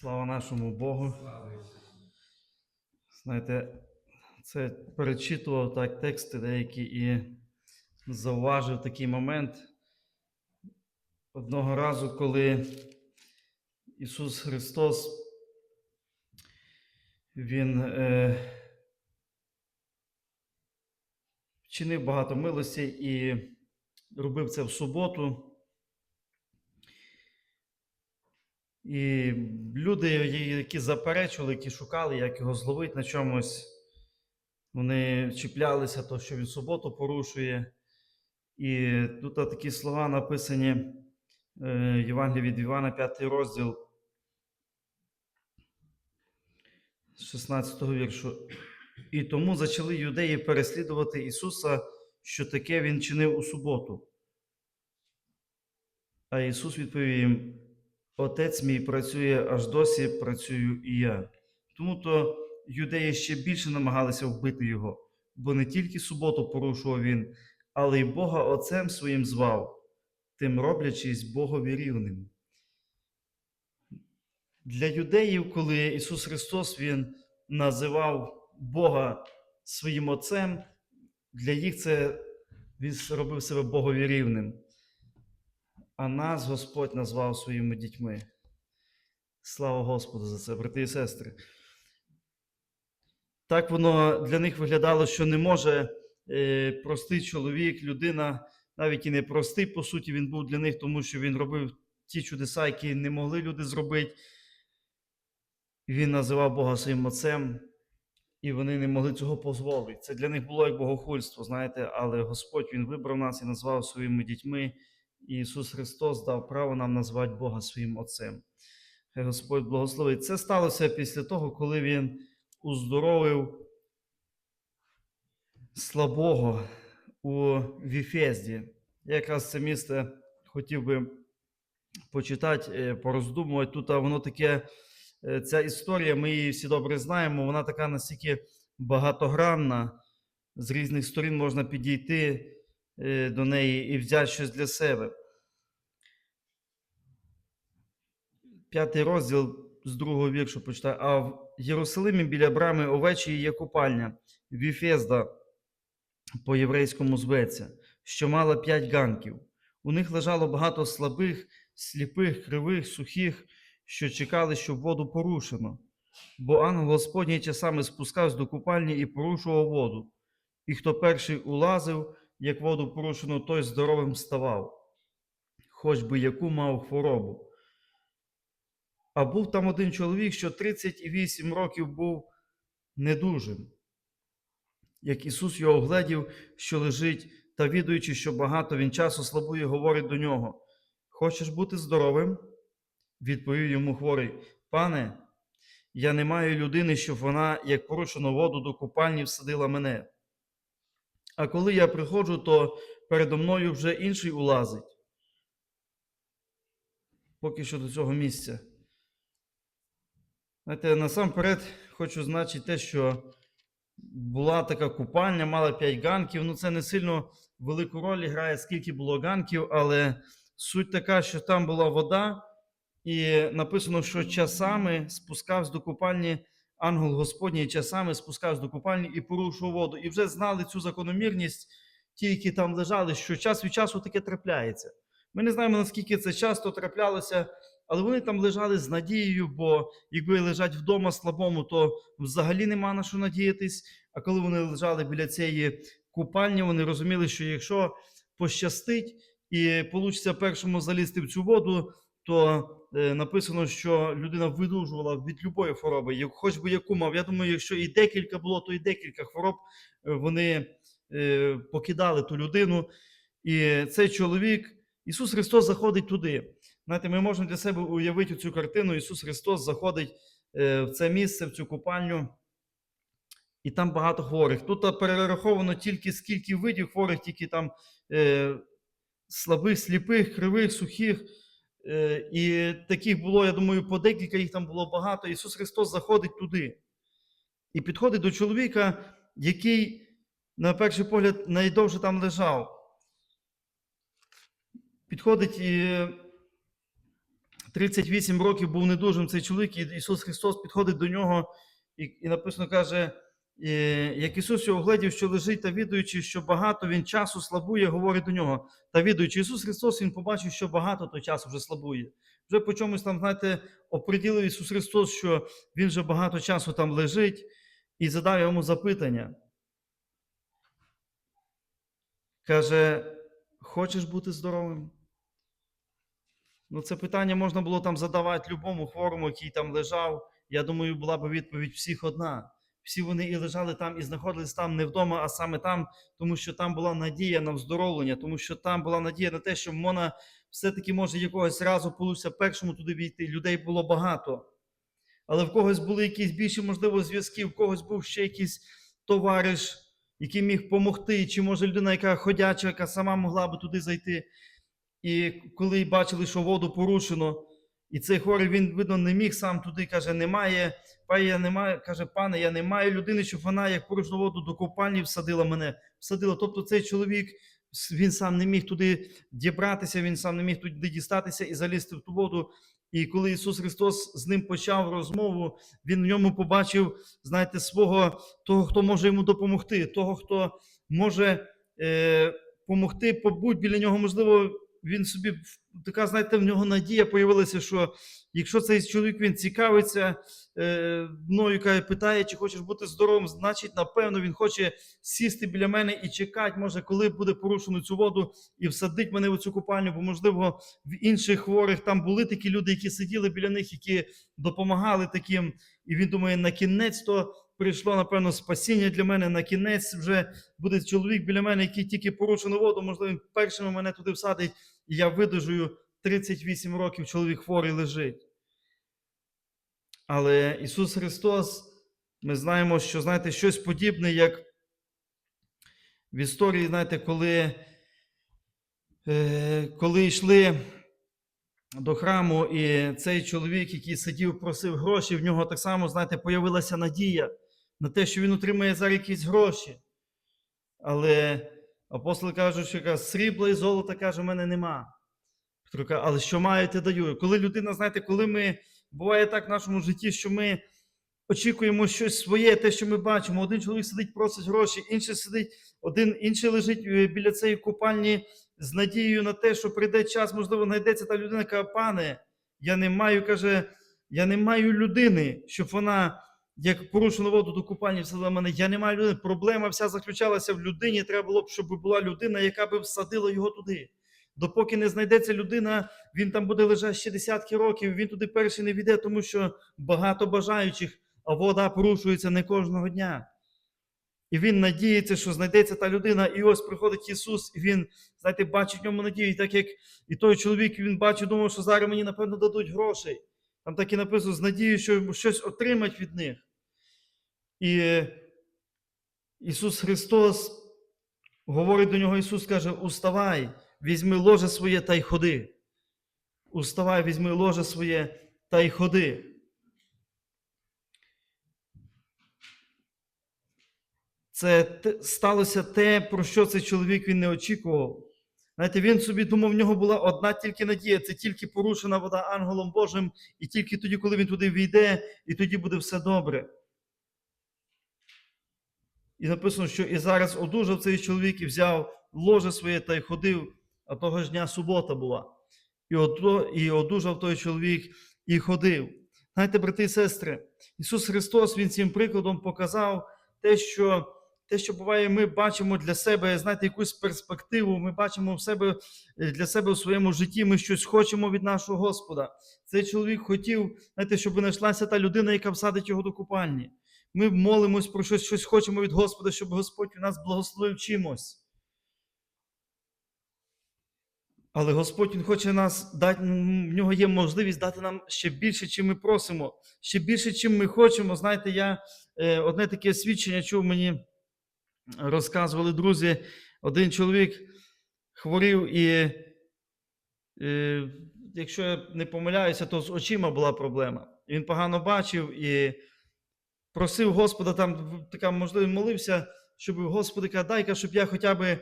Слава нашому Богу. Знаєте, це перечитував так тексти деякі і зауважив такий момент. Одного разу, коли Ісус Христос, Він е, вчинив багато милості і робив це в суботу. І люди, які заперечували, які шукали, як його зловити на чомусь, вони чіплялися, то, що він суботу порушує. І тут такі слова написані е, Євангелії від Івана, 5 розділ, 16 віршу. І тому почали юдеї переслідувати Ісуса, що таке Він чинив у суботу. А Ісус відповів їм: Отець мій працює аж досі, працюю і я. Тому то юдеї ще більше намагалися вбити його, бо не тільки суботу порушував він, але й Бога Отцем своїм звав, тим роблячись Богові рівним. Для юдеїв, коли Ісус Христос Він називав Бога своїм Отцем, для їх це Він робив себе Богові рівним. А нас Господь назвав своїми дітьми. Слава Господу за це, брати і сестри. Так воно для них виглядало, що не може е, простий чоловік, людина, навіть і не простий, по суті, він був для них, тому що він робив ті чудеса, які не могли люди зробити. Він називав Бога своїм отцем, і вони не могли цього дозволити. Це для них було як богохульство, знаєте, але Господь Він вибрав нас і назвав своїми дітьми. І Ісус Христос дав право нам назвати Бога своїм Отцем. Хай Господь благословить. Це сталося після того, коли Він уздоровив слабого у Віфезді. Я якраз це місце хотів би почитати, е, пороздумувати. Тут воно таке, е, ця історія, ми її всі добре знаємо, вона така настільки багатогранна, з різних сторін можна підійти е, до неї і взяти щось для себе. П'ятий розділ з другого віршу почитаю. А в Єрусалимі біля брами овечі є купальня, Віфезда по-єврейському зветься, що мала п'ять ганків. У них лежало багато слабих, сліпих, кривих, сухих, що чекали, щоб воду порушено. Бо ангел Господній часами спускався до купальні і порушував воду. І хто перший улазив, як воду порушено, той здоровим ставав, хоч би яку мав хворобу. А був там один чоловік, що 38 років був недужим. Як Ісус його огледів, що лежить, та відуючи, що багато він часу слабує, говорить до нього: Хочеш бути здоровим? Відповів йому хворий: Пане, я не маю людини, щоб вона, як порушено воду до купальні, всадила мене. А коли я приходжу, то передо мною вже інший улазить. Поки що до цього місця. Знаєте, насамперед хочу значити те, що була така купальня, мала 5 ганків. Ну, це не сильно велику роль грає, скільки було ганків, але суть така, що там була вода, і написано, що часами спускався до купальні ангел Господній, часами спускався до купальні і порушував воду. І вже знали цю закономірність, ті, які там лежали, що час від часу таке трапляється. Ми не знаємо, наскільки це часто траплялося, але вони там лежали з надією, бо якби лежать вдома слабому, то взагалі нема на що надіятись. А коли вони лежали біля цієї купальні, вони розуміли, що якщо пощастить і вийде першому залізти в цю воду, то е, написано, що людина видужувала від любої хвороби, як- хоч би яку мав. Я думаю, якщо і декілька було, то і декілька хвороб е, вони е, покидали ту людину. І цей чоловік, Ісус Христос заходить туди. Знаєте, ми можемо для себе уявити цю картину. Ісус Христос заходить е, в це місце, в цю купальню, і там багато хворих. Тут перераховано тільки скільки видів хворих, тільки там е, слабих, сліпих, кривих, сухих. Е, і таких було, я думаю, по декілька їх там було багато. Ісус Христос заходить туди і підходить до чоловіка, який, на перший погляд, найдовше там лежав. Підходить і 38 років був недужим цей чоловік, і Ісус Христос підходить до нього, і, і написано каже, е, як Ісус його глядів, що лежить, та відуючи, що багато він часу слабує, говорить до нього. Та відуючи, Ісус Христос, Він побачив, що багато той часу вже слабує. Вже по чомусь там, знаєте, оприділив Ісус Христос, що Він вже багато часу там лежить, і задав йому запитання. Каже, хочеш бути здоровим? Ну, це питання можна було там задавати любому хворому, який там лежав. Я думаю, була б відповідь всіх одна. Всі вони і лежали там, і знаходились там не вдома, а саме там, тому що там була надія на вздоровлення, тому що там була надія на те, що вона все-таки може якогось разу получиться першому туди війти. Людей було багато. Але в когось були якісь більші, можливо, зв'язки, в когось був ще якийсь товариш, який міг допомогти, чи може людина, яка ходяча, яка сама могла би туди зайти. І коли бачили, що воду порушено, і цей хворий він, видно, не міг сам туди, каже, немає, я немає, каже, пане, я не маю людини, щоб вона, як порушну воду до купальні, всадила мене. Всадила. Тобто цей чоловік, він сам не міг туди дібратися, він сам не міг туди дістатися і залізти в ту воду. І коли Ісус Христос з ним почав розмову, Він в ньому побачив, знаєте, свого того, хто може йому допомогти, того, хто може е, помогти, біля нього, можливо, він собі така, знаєте, в нього надія появилася, що якщо цей чоловік він цікавиться е, мною, каже, питає, чи хочеш бути здоровим, значить, напевно, він хоче сісти біля мене і чекати, може, коли буде порушено цю воду, і всадить мене в цю купальню, бо, можливо, в інших хворих там були такі люди, які сиділи біля них, які допомагали таким. І він думає, на кінець то прийшло, напевно, спасіння для мене. На кінець вже буде чоловік біля мене, який тільки порушену воду, можливо, він першим мене туди всадить, і я видужую 38 років, чоловік хворий лежить. Але Ісус Христос, ми знаємо, що знаєте, щось подібне, як в історії, знаєте, коли, е, коли йшли до храму, і цей чоловік, який сидів, просив гроші, в нього так само, знаєте, появилася надія на те, що він отримає зараз якісь гроші. Але апостоли кажуть, що каже, срібла і золота, каже, в мене нема. Петро каже, але що маєте, даю. Коли людина, знаєте, коли ми, буває так в нашому житті, що ми очікуємо щось своє, те, що ми бачимо. Один чоловік сидить, просить гроші, інший сидить, один інший лежить е, біля цієї купальні з надією на те, що прийде час, можливо, знайдеться та людина, каже, пане, я не маю, каже, я не маю людини, щоб вона, як порушену воду до купальні, всадила мене. Я не маю людини. Проблема вся заключалася в людині. Треба було б, щоб була людина, яка би всадила його туди. Допоки не знайдеться людина, він там буде лежати ще десятки років, він туди перший не війде, тому що багато бажаючих, а вода порушується не кожного дня. І він надіється, що знайдеться та людина, і ось приходить Ісус, і Він, знаєте, бачить в ньому надію. І так як і той чоловік він бачив, думав, що зараз мені, напевно, дадуть грошей. Там так і написано з надією, що щось отримать від них. І Ісус Христос говорить до нього, Ісус каже: Уставай, візьми ложе своє та й ходи. Уставай, візьми ложе своє та й ходи. Це сталося те, про що цей чоловік він не очікував. Знаєте, він собі думав, в нього була одна тільки надія, це тільки порушена вода ангелом Божим, і тільки тоді, коли він туди війде, і тоді буде все добре. І написано, що і зараз одужав цей чоловік і взяв ложе своє та й ходив, а того ж дня субота була. І, одужав той чоловік і ходив. Знаєте, брати і сестри, Ісус Христос Він цим прикладом показав те, що, те, що буває, ми бачимо для себе, знаєте, якусь перспективу, ми бачимо в себе, для себе у своєму житті, ми щось хочемо від нашого Господа. Цей чоловік хотів, знаєте, щоб знайшлася та людина, яка всадить його до купальні. Ми молимось про щось, щось хочемо від Господа, щоб Господь нас благословив чимось. Але Господь Він хоче нас дати, в нього є можливість дати нам ще більше, чим ми просимо, ще більше, чим ми хочемо. Знаєте, я е, одне таке свідчення чув мені, розказували друзі. Один чоловік хворів, і, е, якщо я не помиляюся, то з очима була проблема. Він погано бачив і просив Господа, там така можливо, молився, щоб Господи, каже, дай-ка, щоб я хоча б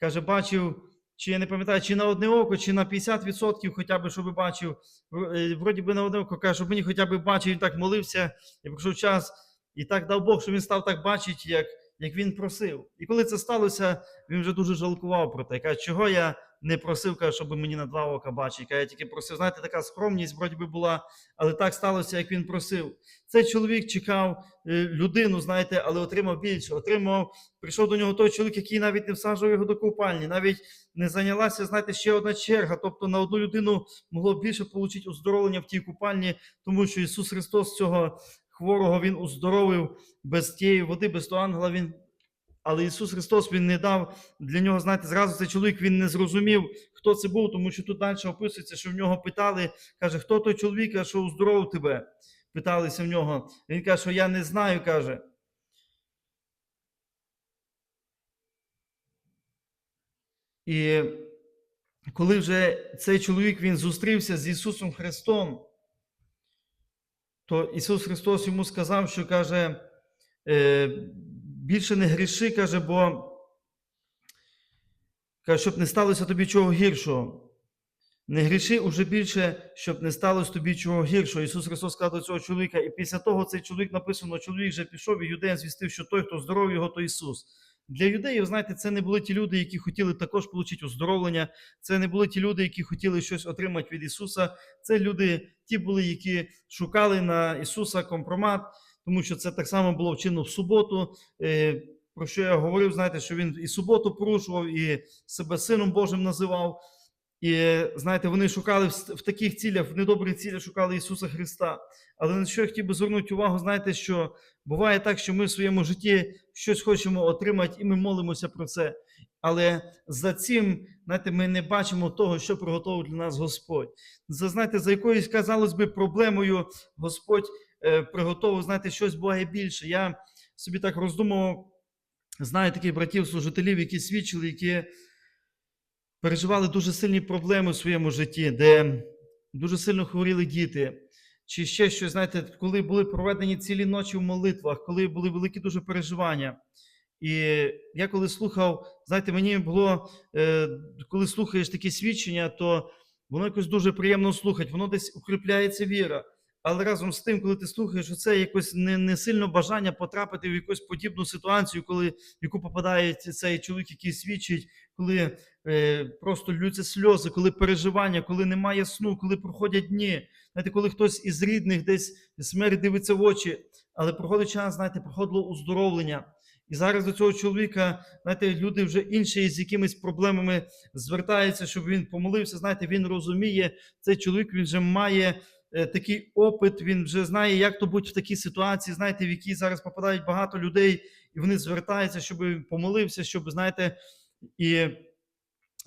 каже, бачив чи я не пам'ятаю, чи на одне око, чи на 50% хоча б, щоб бачив. Е, Вроді би на одне око каже, щоб мені хоча б бачив, він так молився, і пройшов час, і так дав Бог, що він став так бачити, як, як він просив. І коли це сталося, він вже дуже жалкував про те. Каже, чого я не просив, каже, щоб мені на два ока бачити. Каже, я тільки просив. Знаєте, така скромність вроді би була, але так сталося, як він просив. Цей чоловік чекав е, людину, знаєте, але отримав більше. Отримав, прийшов до нього той чоловік, який навіть не всаджував його до купальні, навіть не зайнялася, знаєте, ще одна черга. Тобто на одну людину могло більше отримати оздоровлення в тій купальні, тому що Ісус Христос цього хворого Він оздоровив без тієї води, без того ангела Він. Але Ісус Христос Він не дав для нього, знаєте, зразу цей чоловік він не зрозумів, хто це був, тому що тут далі описується, що в нього питали, каже, хто той чоловік, що оздоровив тебе? Питалися в нього. Він каже, що я не знаю, каже. І коли вже цей чоловік він зустрівся з Ісусом Христом, то Ісус Христос йому сказав, що каже, е, більше не гріши, каже, бо каже, щоб не сталося тобі чого гіршого. Не гріши уже більше, щоб не сталося тобі чого гіршого. Ісус Христос сказав до цього чоловіка, і після того цей чоловік написано, чоловік вже пішов, і юдеям звістив, що той, хто здоровий його, то Ісус. Для юдеїв, знаєте, це не були ті люди, які хотіли також отримати оздоровлення. Це не були ті люди, які хотіли щось отримати від Ісуса. Це люди, ті були, які шукали на Ісуса компромат, тому що це так само було вчинено в суботу. Е, Про що я говорив, знаєте, що він і суботу порушував, і себе сином Божим називав. І знаєте, вони шукали в, таких цілях, в недобрих цілях шукали Ісуса Христа. Але на що я хотів би звернути увагу, знаєте, що буває так, що ми в своєму житті щось хочемо отримати, і ми молимося про це. Але за цим, знаєте, ми не бачимо того, що приготував для нас Господь. За знаєте, за якоюсь, казалось би, проблемою Господь е, приготував, знаєте, щось буває більше. Я собі так роздумував, знаю таких братів-служителів, які свідчили, які переживали дуже сильні проблеми у своєму житті, де дуже сильно хворіли діти. Чи ще щось, знаєте, коли були проведені цілі ночі в молитвах, коли були великі дуже переживання. І я коли слухав, знаєте, мені було, е, коли слухаєш такі свідчення, то воно якось дуже приємно слухати, воно десь укріпляється віра. Але разом з тим, коли ти слухаєш, це якось не, не сильно бажання потрапити в якусь подібну ситуацію, коли в яку попадає цей чоловік, який свідчить, коли е, просто лються сльози, коли переживання, коли немає сну, коли проходять дні. Знаєте, коли хтось із рідних десь смерть дивиться в очі, але проходить час, знаєте, проходило оздоровлення. І зараз до цього чоловіка, знаєте, люди вже інші з якимись проблемами звертаються, щоб він помолився. Знаєте, він розуміє, цей чоловік він вже має е, такий опит, він вже знає, як то бути в такій ситуації, знаєте, в якій зараз попадають багато людей, і вони звертаються, щоб помолився, щоб, знаєте, і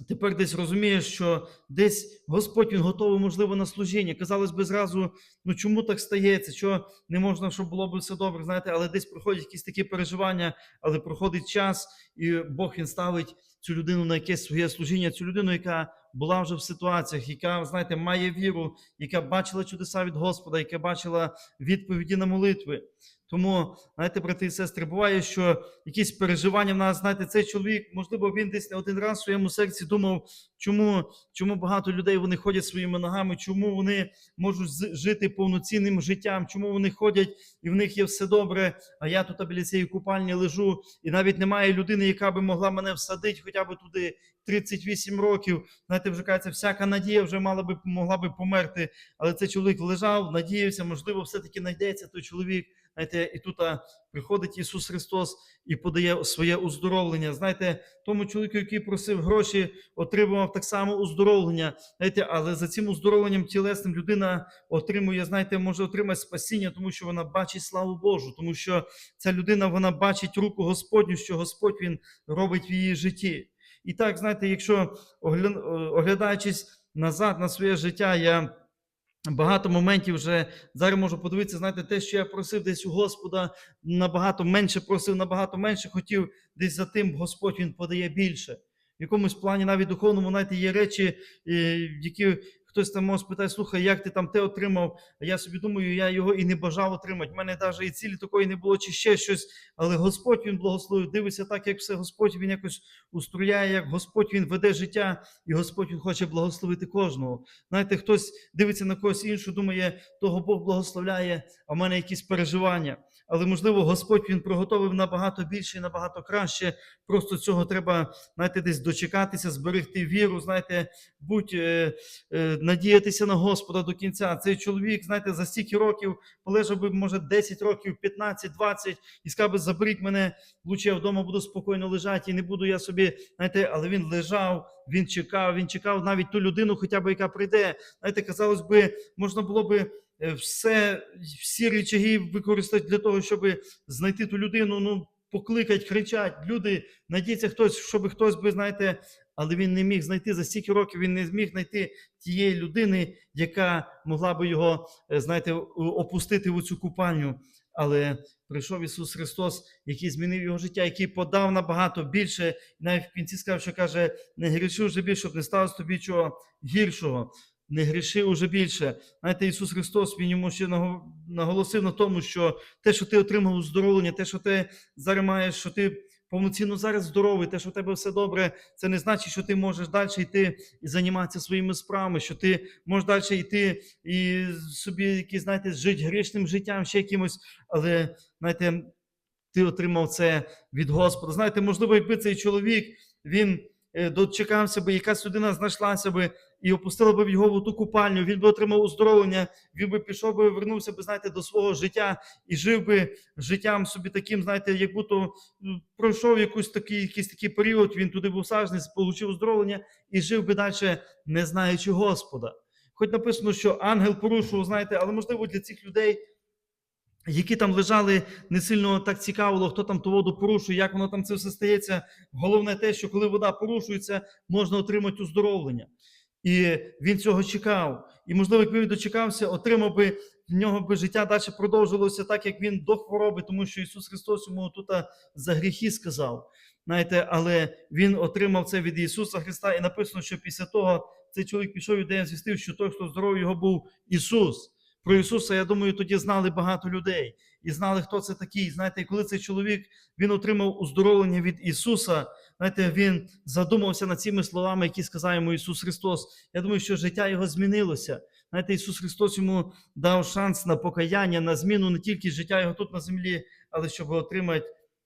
тепер десь розумієш, що десь Господь він готовий, можливо, на служіння. Казалось би зразу, ну чому так стається? Що не можна, щоб було б все добре, знаєте, але десь проходять якісь такі переживання, але проходить час, і Бог він ставить цю людину на якесь своє служіння, цю людину, яка була вже в ситуаціях, яка, знаєте, має віру, яка бачила чудеса від Господа, яка бачила відповіді на молитви. Тому, знаєте, брати і сестри, буває, що якісь переживання в нас, знаєте, цей чоловік, можливо, він десь не один раз в своєму серці думав, чому, чому багато людей вони ходять своїми ногами, чому вони можуть жити повноцінним життям, чому вони ходять і в них є все добре, а я тут біля цієї купальні лежу, і навіть немає людини, яка би могла мене всадити хоча б туди 38 років. Знаєте, вже кажеться, всяка надія вже мала би могла би померти. Але цей чоловік лежав, надіявся, можливо, все-таки знайдеться той чоловік. Знаєте, і тут приходить Ісус Христос і подає своє оздоровлення. Знаєте, тому чоловіку, який просив гроші, отримував так само оздоровлення. Знаєте, але за цим оздоровленням тілесним людина отримує, знаєте, може отримати спасіння, тому що вона бачить славу Божу, тому що ця людина вона бачить руку Господню, що Господь Він робить в її житті. І так, знаєте, якщо оглядаючись назад на своє життя, я багато моментів вже зараз можу подивитися, знаєте, те, що я просив десь у Господа, набагато менше просив, набагато менше хотів, десь за тим Господь Він подає більше. В якомусь плані, навіть духовному, знаєте, є речі, е, які хтось там може спитати, слухай, як ти там те отримав? А я собі думаю, я його і не бажав отримати. У мене навіть і цілі такої не було, чи ще щось. Але Господь він благословив. Дивиться так, як все Господь він якось устрояє, як Господь він веде життя, і Господь він хоче благословити кожного. Знаєте, хтось дивиться на когось іншого, думає, того Бог благословляє, а в мене якісь переживання. Але можливо, Господь він приготовив набагато більше і набагато краще. Просто цього треба, знаєте, десь дочекатися, зберегти віру, знаєте, будь е, е, надіятися на Господа до кінця. Цей чоловік, знаєте, за стільки років полежав би, може, 10 років, 15, 20, і сказав би, заберіть мене, лучше я вдома буду спокійно лежати, і не буду я собі, знаєте, але він лежав, він чекав, він чекав навіть ту людину, хоча б яка прийде. Знаєте, казалось би, можна було би все, всі речаги використати для того, щоб знайти ту людину, ну, покликать, кричать, люди, надіється хтось, щоб хтось би, знаєте, але він не міг знайти за стільки років, він не зміг знайти тієї людини, яка могла би його, е, знаєте, опустити в цю купальню. Але прийшов Ісус Христос, який змінив його життя, який подав набагато більше. Навіть в кінці сказав, що каже: не гріши вже більше, щоб не сталося тобі чого гіршого. Не гріши уже більше. Знаєте, Ісус Христос Він йому ще наголосив на тому, що те, що ти отримав оздоровлення, те, що ти зараз маєш, що ти повноцінно зараз здоровий, те, що в тебе все добре, це не значить, що ти можеш далі йти і займатися своїми справами, що ти можеш далі йти і собі, якісь, знаєте, жити грішним життям, ще якимось, але знаєте, ти отримав це від Господа. Знаєте, можливо, якби цей чоловік він дочекався би, якась людина знайшлася би і опустила би в його в ту купальню, він би отримав оздоровлення, він би пішов би, вернувся би, знаєте, до свого життя і жив би життям собі таким, знаєте, як будто пройшов якийсь такий, якийсь такий період, він туди був сажений, отримав оздоровлення і жив би далі, не знаючи Господа. Хоч написано, що ангел порушував, знаєте, але можливо для цих людей які там лежали, не сильно так цікавило, хто там ту воду порушує, як воно там це все стається. Головне те, що коли вода порушується, можна отримати оздоровлення. І він цього чекав. І, можливо, якби він дочекався, отримав би в нього би життя далі продовжилося так, як він до хвороби, тому що Ісус Христос йому тут за гріхи сказав. Знаєте, але він отримав це від Ісуса Христа, і написано, що після того цей чоловік пішов юдеям, звістив, що той, хто здоровий його був Ісус. Про Ісуса, я думаю, тоді знали багато людей і знали, хто це такий. Знаєте, коли цей чоловік він отримав оздоровлення від Ісуса, знаєте, він задумався над цими словами, які сказав йому Ісус Христос. Я думаю, що життя його змінилося. Знаєте, Ісус Христос йому дав шанс на покаяння, на зміну не тільки життя його тут на землі, але щоб отримати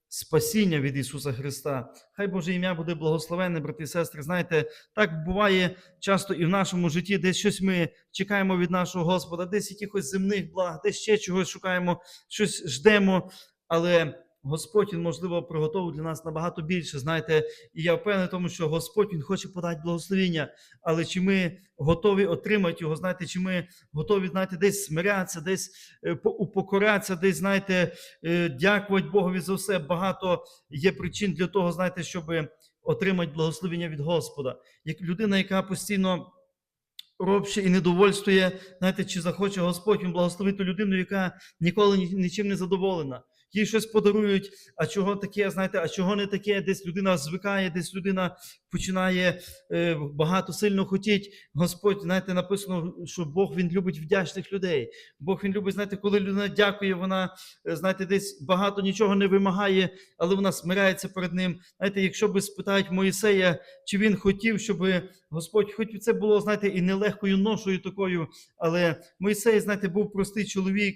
спасіння від Ісуса Христа. Хай Боже ім'я буде благословенне, брати і сестри. Знаєте, так буває часто і в нашому житті, десь щось ми чекаємо від нашого Господа, десь якихось земних благ, десь ще чогось шукаємо, щось ждемо. Але Господь, Він, можливо, приготовив для нас набагато більше. Знаєте, і я впевнений тому, що Господь Він хоче подати благословіння. Але чи ми готові отримати його, знаєте, чи ми готові, знаєте, десь смирятися, десь е, по- упокорятися, десь, знаєте, е, дякувати Богові за все. Багато є причин для того, знаєте, щоб отримати благословення від Господа. Як людина, яка постійно робче і недовольствує, знаєте, чи захоче Господь він благословити людину, яка ніколи нічим не задоволена. Їй щось подарують, а чого таке, знаєте, а чого не таке, десь людина звикає, десь людина починає е, багато сильно хотіть. Господь, знаєте, написано, що Бог він любить вдячних людей. Бог він любить, знаєте, коли людина дякує, вона, е, знаєте, десь багато нічого не вимагає, але вона смиряється перед ним. Знаєте, якщо би спитають Моїсея, чи він хотів, щоб Господь, хоч це було, знаєте, і нелегкою ношою такою, але Моїсей, знаєте, був простий чоловік,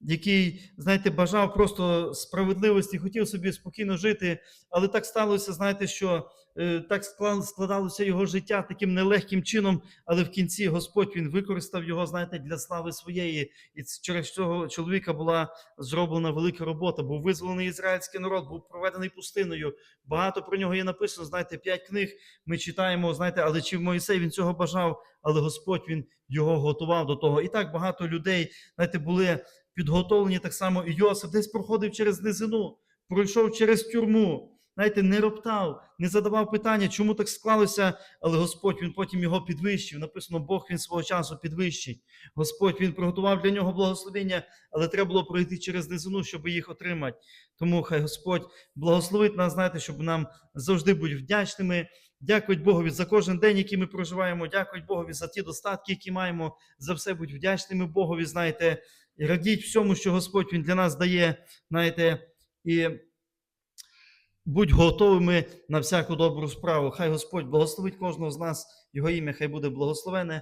який, знаєте, бажав просто справедливості, хотів собі спокійно жити, але так сталося, знаєте, що е, так склад- складалося його життя таким нелегким чином, але в кінці Господь він використав його, знаєте, для слави своєї. І через цього чоловіка була зроблена велика робота. Був визволений ізраїльський народ, був проведений пустиною. Багато про нього є написано. Знаєте, п'ять книг ми читаємо. Знаєте, але чи Моїсей він цього бажав? Але Господь він його готував до того. І так багато людей, знаєте, були підготовлені так само. І Йосип десь проходив через низину, пройшов через тюрму. Знаєте, не роптав, не задавав питання, чому так склалося, але Господь він потім його підвищив. Написано, Бог він свого часу підвищить. Господь він приготував для нього благословення, але треба було пройти через низину, щоб їх отримати. Тому хай Господь благословить нас, знаєте, щоб нам завжди бути вдячними Дякують Богові за кожен день, який ми проживаємо. Дякують Богові за ті достатки, які маємо. За все будь вдячними Богові. Знаєте, і радіть всьому, що Господь Він для нас дає. Знаєте, і будь готовими на всяку добру справу. Хай Господь благословить кожного з нас. Його ім'я хай буде благословене.